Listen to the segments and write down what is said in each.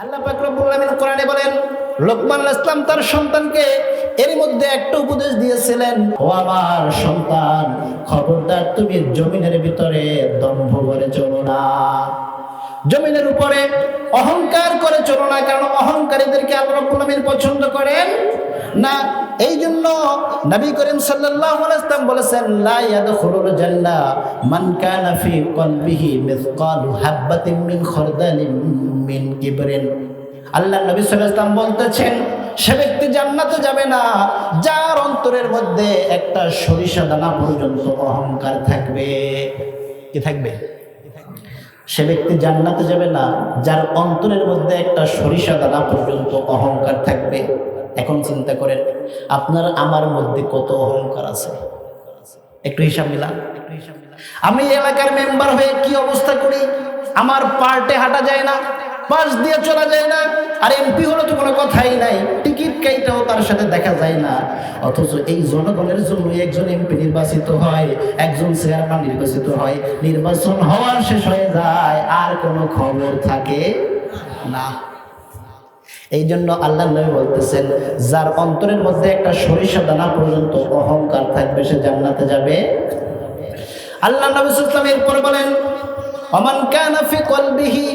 আল্লাহ পাক রব্বুল কোরআনে বলেন, লোকমান ইসলাম তার সন্তানকে এর মধ্যে একটা উপদেশ দিয়েছিলেন, ও আমার সন্তান, খবরদার তুমি জমিনের ভিতরে দম্ভ করে চলো না। জমিনের উপরে অহংকার করে চলো না, কারণ অহংকারীদেরকে আল্লাহ পছন্দ করেন না। এই জন্য নবী করিম ওয়াসাল্লাম বলেছেন আল্লাহ নবী আলাইহি বলতেছেন, সে ব্যক্তি জান্নাতে যাবে না, যার অন্তরের মধ্যে একটা সরিষা দানা পর্যন্ত অহংকার থাকবে। কি থাকবে? সে ব্যক্তি জান্নাতে যাবে না, যার অন্তরের মধ্যে একটা সরিষা দানা পর্যন্ত অহংকার থাকবে। এখন চিন্তা করেন, আপনার আমার মধ্যে কত অহংকার আছে? একটু হিসাব মিলান। আমি এলাকার মেম্বার হয়ে কি অবস্থা করি? আমার পার্টে হাঁটা যায় না। পাশ দিয়ে চলা যায় না। আর এমপি হলে তো কোনো কথাই নাই। টিকিট কাইটাও তার সাথে দেখা যায় না। অথচ এই জনগণের জন্য একজন এমপি নির্বাচিত হয়, একজন চেয়ারম্যান নির্বাচিত হয়। নির্বাচন হওয়ার শেষ হয়ে যায়, আর কোনো খবর থাকে না। এই জন্য আল্লাহ নবী বলতেছেন, যার অন্তরের মধ্যে একটা সরিষা দানা পর্যন্ত অহংকার থাকবে, সে জান্নাতে যাবে। আল্লাহ নবী আলাইহি এরপর বলেন অমান কানা ফি কলবিহি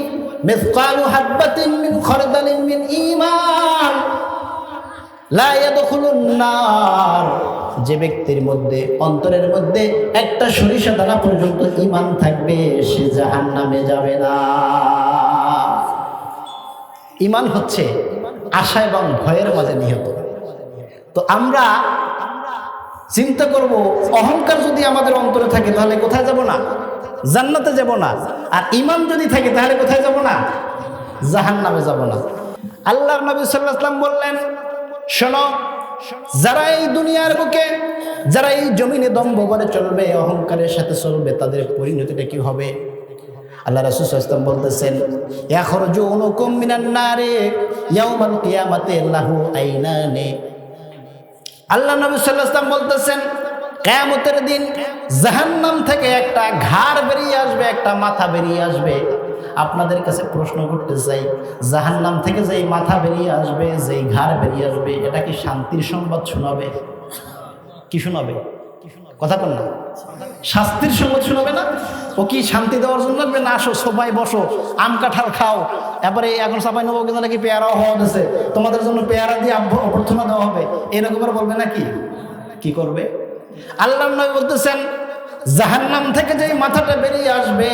মিসকালু হাববাতিন মিন খারদালিন মিন ঈমান। লা ইয়াদখুলুন নার। যে ব্যক্তির মধ্যে, অন্তরের মধ্যে একটা সরিষা দানা পর্যন্ত ঈমান থাকবে, সে জাহান্নামে যাবে না। ঈমান হচ্ছে আশা এবং ভয়ের মাঝে নিহত। তো আমরা চিন্তা করব, অহংকার যদি আমাদের অন্তরে থাকে, তাহলে কোথায় যাব না? জান্নাতে যাব না। আর ইমান যদি থাকে, তাহলে কোথায় যাব না? জাহান নামে যাব না। আল্লাহ নবী সাল্লাম বললেন, শোনো, যারা এই দুনিয়ার বুকে, যারা এই জমিনে দম্ভ করে চলবে, অহংকারের সাথে চলবে, তাদের পরিণতিটা কি হবে? আল্লাহ রাসূল সাল্লাম বলতেছেন ইয়াখরুজু উনুকুম মিনান নারে, ইয়াউমাল কিয়ামাতে লাহু আইনানে। আল্লাহ নবী সাল্লাম বলতেছেন কেয়ামতের দিন জাহান্নাম থেকে একটা ঘাড় বেরিয়ে আসবে, একটা মাথা বেরিয়ে আসবে। আপনাদের কাছে প্রশ্ন করতে চাই, জাহান্নাম থেকে যেই মাথা বেরিয়ে আসবে, যেই ঘাড় বেরিয়ে আসবে, এটা কি শান্তির সংবাদ শোনাবে? কি শোনাবে? কথা বল না। শাস্তির সংবাদ শোনাবে না? ও কি শান্তি দেওয়ার জন্য না, আসো, সবাই বসো, আম, কাঁঠাল খাও। এবারে এখন সবাই নেব কিন্তু নাকি পেয়ারাও হওয়া গেছে তোমাদের জন্য পেয়ারা দিয়ে অভ্যর্থনা দেওয়া হবে। এরকম বলবে নাকি? কি করবে? আল্লাহ নবী বলতেছেন, জাহান্নাম থেকে যে মাথাটা বেরিয়ে আসবে,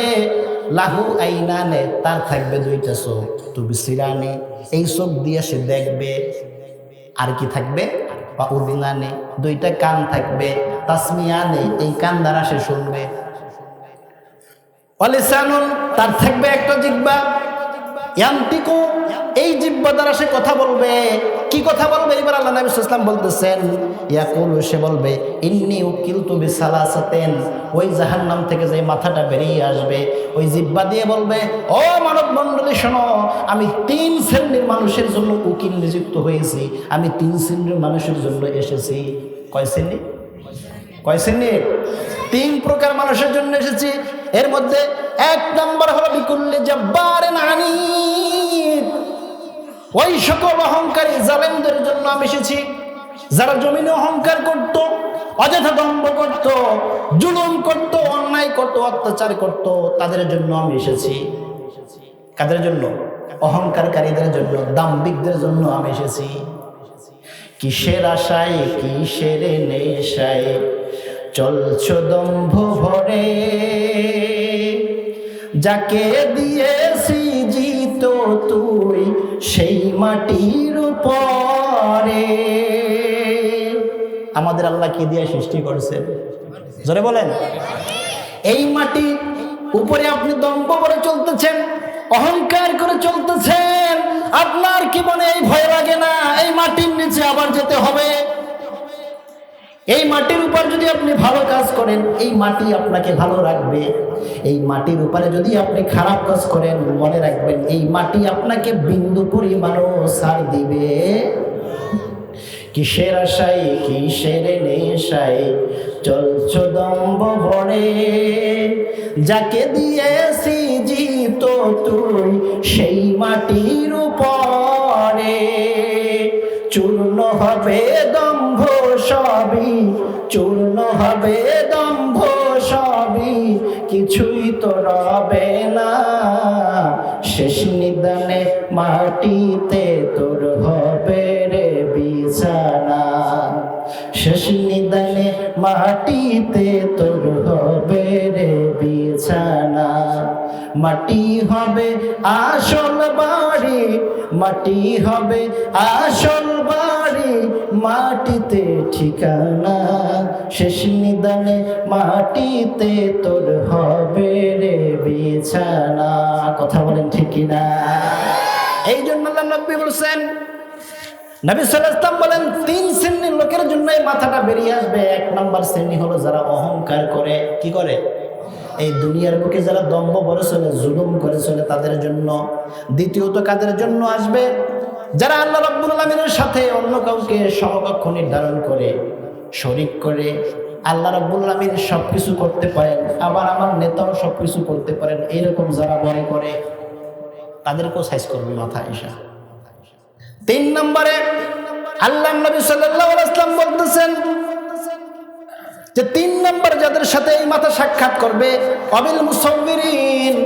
লাহু আইনানে তার থাকবে দুইটা চোখ তুমি সিরানে এই চোখ দিয়ে সে দেখবে আর কি থাকবে? বা উদিনানে। দুইটা কান থাকবে, তাসমিয়ানে। এই কান দ্বারা সে শুনবে। অলিসানুন তার থাকবে একটা জিব্বা ইয়ান্তিকু এই জিব্বা দ্বারা সে কথা বলবে। কি কথা বলবে? এবার আল্লাহ নবী ইসলাম বলতেছেন, ইয়াকুল, সে বলবে, ইন্নি উকিল তুমি সালাসাতেন ওই জাহান্নাম থেকে যে মাথাটা বেরিয়ে আসবে, ওই জিব্বা দিয়ে বলবে, ও মানব মণ্ডলী শোনো, আমি তিন শ্রেণির মানুষের জন্য উকিল নিযুক্ত হয়েছি। আমি তিন শ্রেণির মানুষের জন্য এসেছি। কয় শ্রেণি? কয় শ্রেণির তিন প্রকার মানুষের জন্য এসেছি। এর মধ্যে এক নম্বর হলো বিকুল্লি জব্বার আনিত ওই সকল অহংকারী জালেমদের জন্য আমি এসেছি। যারা জমিনে অহংকার করত, অযথা দম্ভ করত, জুলুম করত, অন্যায় করত, অত্যাচার করত, তাদের জন্য আমি এসেছি। কাদের জন্য? অহংকারকারীদের জন্য, দাম্ভিকদের জন্য আমি এসেছি। কিসের আশায়, কিসের নেশায়? চলছ দম্ভ ভরে। যাকে দিয়েছি জিত তুই, সেই মাটির উপরে। আমাদের আল্লাহ কি দিয়ে সৃষ্টি করছে? জোরে বলেন। এই মাটি উপরে আপনি দম্ভ করে চলতেছেন, অহংকার করে চলতেছেন। আপনার কি মনে এই ভয় লাগে না? এই মাটির নিচে আবার যেতে হবে। এই মাটির উপর যদি আপনি ভালো কাজ করেন, এই মাটি আপনাকে ভালো রাখবে। এই মাটির উপরে যদি আপনি খারাপ কাজ করেন, মনে রাখবেন, এই মাটি আপনাকে বিন্দু পরিমাণও সার দিবে। কিসের আশায়, কিসের নেশায়? চলছ দম্ভ ভরে যাকে দিয়েছি জিত তুই, সেই মাটির উপরে। চূর্ণ হবে দম্ভ সবই। কিছুই তো রবে না। শেষ নিদানে মাটিতে তোর হবে রে বিছানা। শেষ নিদানে মাটিতে তোর হবে রে বিছানা। মাটি হবে আসল বাড়ি, মাটি হবে আসল বাড়ি। মাটিতে ঠিকানা, শেষ নিদানে মাটিতে তোর হবে রে বিছানা। কথা বলেন ঠিক কিনা? এই জন্য নব্বী বলছেন, নবী সাল্লাম বলেন, তিন শ্রেণির লোকের জন্য এই মাথাটা বেরিয়ে আসবে। এক নম্বর শ্রেণি হলো যারা অহংকার করে। কি করে? এই দুনিয়ার বুকে যারা দম্ভ বড় চলে, জুলুম করে চলে, তাদের জন্য। দ্বিতীয়ত কাদের জন্য আসবে? যারা আল্লাহ রব্বুল আলমিনের সাথে অন্য কাউকে সমকক্ষ নির্ধারণ করে, শরিক করে, আল্লাহ রব্বুল আলমিন সব কিছু করতে পারেন, আবার আমার নেতাও সব কিছু করতে পারেন, এইরকম যারা মনে করে, তাদেরকেও সাইজ করবে মাথা এসা। তিন নম্বরে আল্লাহ নবী আলাইহি বলতেছেন যে তিন নম্বর যাদের সাথে এই মাথা সাক্ষাৎ করবে, অবিল মুসব্বিরিন,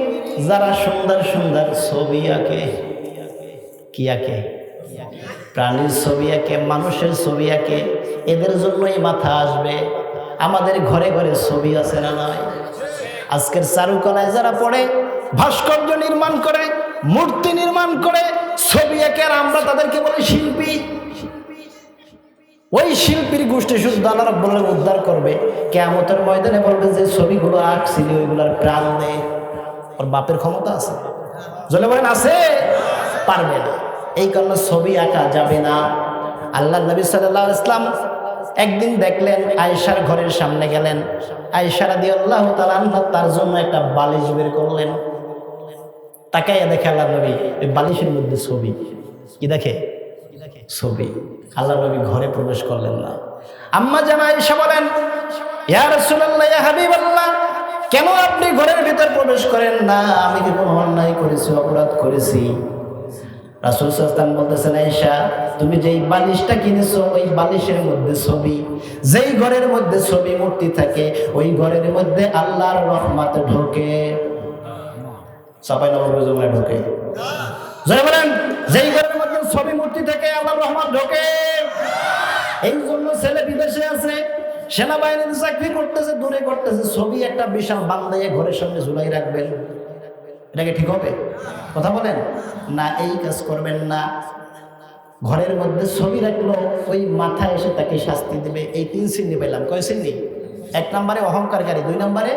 যারা সুন্দর সুন্দর ছবি আঁকে। কি আঁকে? প্রাণীর ছবি আঁকে মানুষের ছবি আঁকে এদের জন্য এই মাথা আসবে। আমাদের ঘরে ঘরে ছবি আছে না নয় আজকের চারুকলায় যারা পড়ে, ভাস্কর্য নির্মাণ করে, মূর্তি নির্মাণ করে, ছবি এঁকে, আর আমরা তাদেরকে বলি শিল্পী। ওই শিল্পীর গোষ্ঠী শুদ্ধ আল্লাহ রব্বুল উদ্ধার করবে। কেমতের ময়দানে বলবে যে ছবিগুলো আঁকছিল, ওইগুলোর প্রাণ নেই ওর বাপের ক্ষমতা আছে? জলে বলেন, আছে? পারবে না। এই কারণে ছবি আঁকা যাবে না। আল্লাহ নবী সাল্লাহ ইসলাম একদিন দেখলেন আয়েশার ঘরের সামনে গেলেন। আয়েশারা দিয়ে আল্লাহ তালা তার জন্য একটা বালিশ বের করলেন। তাকাইয়া দেখে আল্লাহ নবী ওই বালিশের মধ্যে ছবি। কি দেখে? ছবি। আল্লাহ নবী ঘরে প্রবেশ করলেন না। আম্মা জানা আয়েশা বলেন, ইয়া রাসূলুল্লাহ, ইয়া হাবিবাল্লাহ, কেন আপনি ঘরের ভিতর প্রবেশ করেন না? আমি কি কোনো অন্যায় করেছি, অপরাধ করেছি? রাসুল সাল্লাম বলতেছেন, আয়েশা, তুমি যেই বালিশটা কিনেছো, ওই বালিশের মধ্যে ছবি, যেই ঘরের মধ্যে ছবি মূর্তি থাকে, ওই ঘরের মধ্যে আল্লাহর রহমত ঢোকে। সাপাই নবর জমায় ঢোকে। জয় বলেন, যেই ঘরের মধ্যে ছবি মূর্তি থেকে, আল্লাহর রহমত ঢোকে। এই জন্য ছেলে বিদেশে আছে, সেনাবাহিনীতে চাকরি করতেছে, দূরে করতেছে, ছবি একটা বিশাল বান্দাইয়ে ঘরের সামনে ঝুলাই রাখবেন। এটাকে ঠিক হবে? কথা বলেন? না, এই কাজ করবেন না। ঘরের মধ্যে ছবি রাখল, ওই মাথায় এসে তাকে শাস্তি দেবে। এই তিন শ্রেণি পেলাম কয় শ্রেণি এক নম্বরে অহংকারকারী, দুই নম্বরে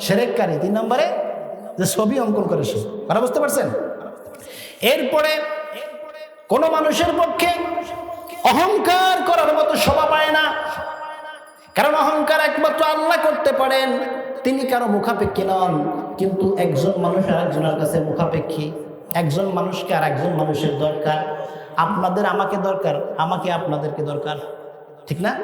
সেরেককারী, তিন নম্বরে যে ছবি অঙ্কন করেছে। কথা বুঝতে পারছেন? এরপরে কোনো মানুষের পক্ষে অহংকার করার মতো শোভা পায় না। কারণ অহংকার একমাত্র আল্লাহ করতে পারেন। তিনি কারও মুখাপেক্ষী নন। কিন্তু একজন মানুষ আর একজনের কাছে মুখাপেক্ষী। একজন মানুষকে আর একজন মানুষের দরকার। আপনাদের আমাকে দরকার, আমাকে আপনাদেরকে দরকার। ঠিক না?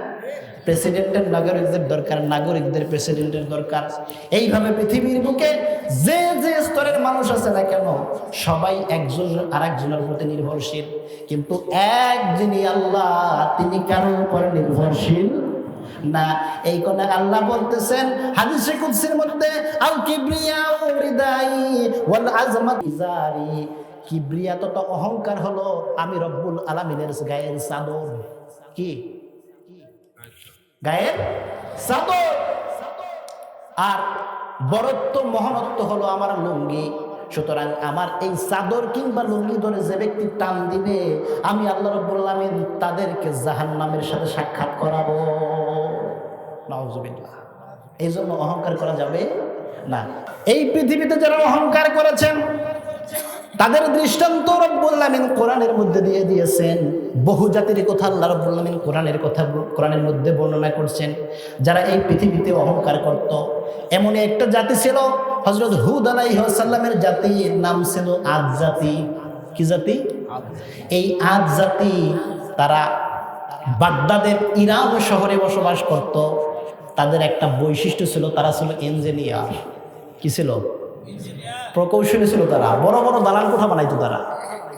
প্রেসিডেন্টের নাগরিকদের দরকার, নাগরিকদের প্রেসিডেন্টের দরকার। এইভাবে পৃথিবীর বুকে যে যে স্তরের মানুষ আছে না কেন, সবাই একজন আর একজনের প্রতি নির্ভরশীল। কিন্তু এক যিনি আল্লাহ তিনি কারোর উপরে নির্ভরশীল না, এই কোনে আল্লাহ বলতেছেন হাদিসে কুদসির মধ্যে আল কিবরিয়া রিদাই ওয়াল আজমাত ইজারি। কিবরিয়া তত অহংকার হলো, আমি রব্বুল আলামিনের গায়ের চাদর। কি? গায়ের চাদর। আর বরত্ব মহনত্ব হলো আমার লুঙ্গি। সুতরাং আমার এই চাদর কিংবা লুঙ্গি ধরে যে ব্যক্তি টান দিবে, আমি আল্লাহ রব্বুল আলামিন তাদেরকে জাহান্নামের সাথে সাক্ষাৎ করাবো। এই জন্য অহংকার করা যাবে না। এই পৃথিবীতে যারা অহংকার করেছেন, তাদের দৃষ্টান্ত রব্বুল আমিন কোরআনের মধ্যে দিয়ে দিয়েছেন। বহু জাতির কথা আল্লাহ রব্বুল আমিন কোরআনের কথা, কোরআনের মধ্যে বর্ণনা করছেন। যারা এই পৃথিবীতে অহংকার করত, এমন একটা জাতি ছিল হজরত হুদ আলাইসাল্লামের জাতির নাম ছিল আদ জাতি। কি জাতি? এই আদ জাতি তারা বাগদাদের ইরান শহরে বসবাস করত। তাদের একটা বৈশিষ্ট্য ছিল, তারা ছিল ইঞ্জিনিয়ার কি ছিল? প্রকৌশলী ছিল তারা। বড় বড় দালান কোঠা বানাইতো তারা।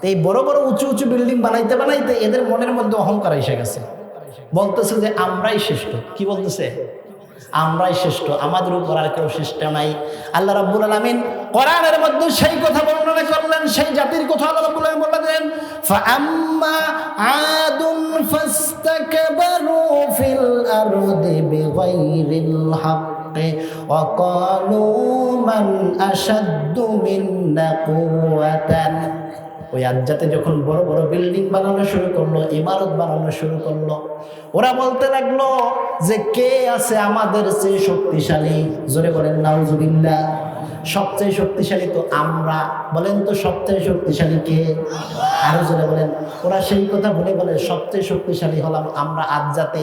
এই বড় বড় উঁচু উঁচু বিল্ডিং বানাইতে বানাইতে এদের মনের মধ্যে অহংকার এসে গেছে। বলতেছে যে, আমরাই শ্রেষ্ঠ। কি বলতেছে? আমরাই শ্রেষ্ঠ আমাদের উপর আর কেউ শ্রেষ্ঠ নাই আল্লাহ রাব্বুল আলামিন কোরআনের মধ্যে সেই কথা বর্ণনা করলেন সেই জাতির কথা আল্লাহ রাব্বুল আলামিন বললেন ফাআম্মা আদুন ফাস্তাকবারু ফিল আরদি বিগাইরিল হাক্কি وقالوا من أشد منا قوة ওই আজ্জাতে যখন বড় বড় বিল্ডিং বানানো শুরু করল, ইমারত বানানো শুরু করল, ওরা বলতে লাগল যে, কে আছে আমাদের চেয়ে শক্তিশালী? জোরে বলেন, নাউজুবিল্লাহ। সবচেয়ে শক্তিশালী তো আমরা। বলেন তো, সবচেয়ে শক্তিশালী কে? আরও জোরে বলেন, ওরা সেই কথা বলে বলে, সবচেয়ে শক্তিশালী হলাম আমরা আজ আজ্জাতে।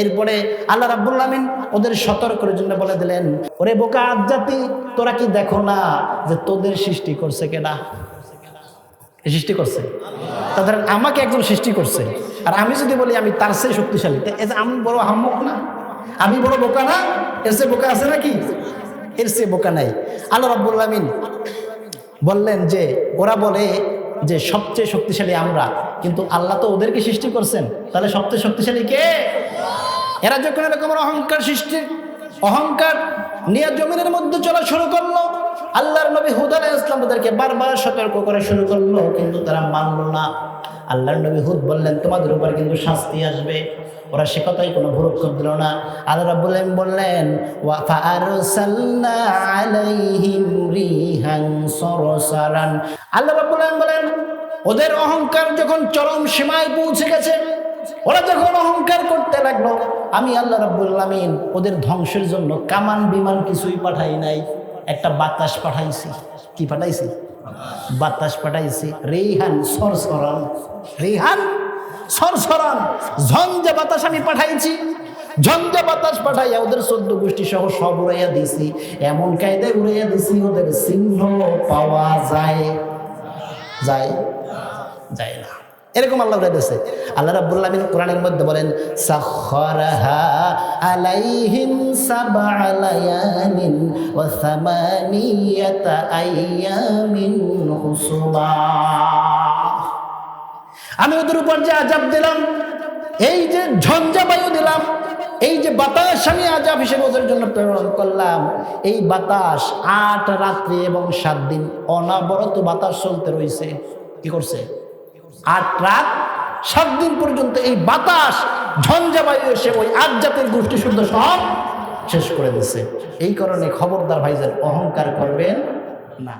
এরপরে আল্লাহ রাব্বুল আমিন ওদের সতর্কের জন্য বলে দিলেন, ওরে বোকা আজ্জাতি, তোরা কি দেখো না যে তোদের সৃষ্টি করছে কেনা সৃষ্টি করছে। তাদের আমাকে একজন সৃষ্টি করছে। আর আমি যদি বলি আমি তার চেয়ে শক্তিশালী আমি বড় হাম্মক না? আমি বড় বোকা না? এর চেয়ে বোকা আছে নাকি? এর চেয়ে বোকা নাই। আল্লাহ রাব্বুল আমিন বললেন যে, ওরা বলে যে সবচেয়ে শক্তিশালী আমরা, কিন্তু আল্লাহ তো ওদেরকে সৃষ্টি করছেন। তাহলে সবচেয়ে শক্তিশালী কে? এরা যখন এরকম অহংকার সৃষ্টি, অহংকার নিয়ে জমিনের মধ্যে চলা শুরু করল আল্লাহর নবী হুদ আলাহ ইসলাম তাদেরকে বারবার সতর্ক করে শুরু করল, কিন্তু তারা মানলো না। আল্লাহর নবী হুদ বললেন, তোমাদের উপর কিন্তু শাস্তি আসবে। ওরা সে কথাই কোনো ভুরক্ষর দিল না। আল্লাহ বললেন সরসারান। আল্লাহ রাব্বুল আলামিন বলেন, ওদের অহংকার যখন চরম সীমায় পৌঁছে গেছে, ওরা যখন অহংকার করতে লাগল, আমি আল্লাহ রাব্বুল আলামিন ওদের ধ্বংসের জন্য কামান বিমান কিছুই পাঠাই নাই। একটা বাতাস পাঠাইছি। কি পাঠাইছি? বাতাস পাঠাইছি রেহান সরসরান রেহান সরসরান ঝঞ্ঝা বাতাস আমি পাঠাইছি। ঝঞ্ঝা বাতাস পাঠাইয়া ওদের চোদ্দ গোষ্ঠী সহ সব উড়াইয়া দিছি এমন কায়দায় উড়াইয়া দিছি ওদের চিহ্ন পাওয়া যায়। যায়? যায় না। এরকম আল্লাহ উড়াইতেছে আল্লাহ রাব্বুল আলামিন কোরআনের মধ্যে বলেন সাখখারাহা আলাইহিম সাবআ লায়ালিন ওয়া সামানিয়াতা আইয়ামিন হুসুমা আমি ওদের উপর যে আজাব দিলাম, এই যে ঝঞ্ঝা বায়ু দিলাম, এই যে বাতাস আমি আজাব হিসেবে ওদের জন্য প্রেরণ করলাম, এই বাতাস আট রাত্রি এবং সাত দিন অনাবরত বাতাস চলতে রয়েছে। কি করছে? আট ট্রাক সাত দিন পর্যন্ত এই বাতাস, ঝঞ্ঝাবায়ু এসে ওই আট জাতের গোষ্ঠী শুদ্ধ সব শেষ করে দিচ্ছে এই কারণে খবরদার ভাইজান অহংকার করবেন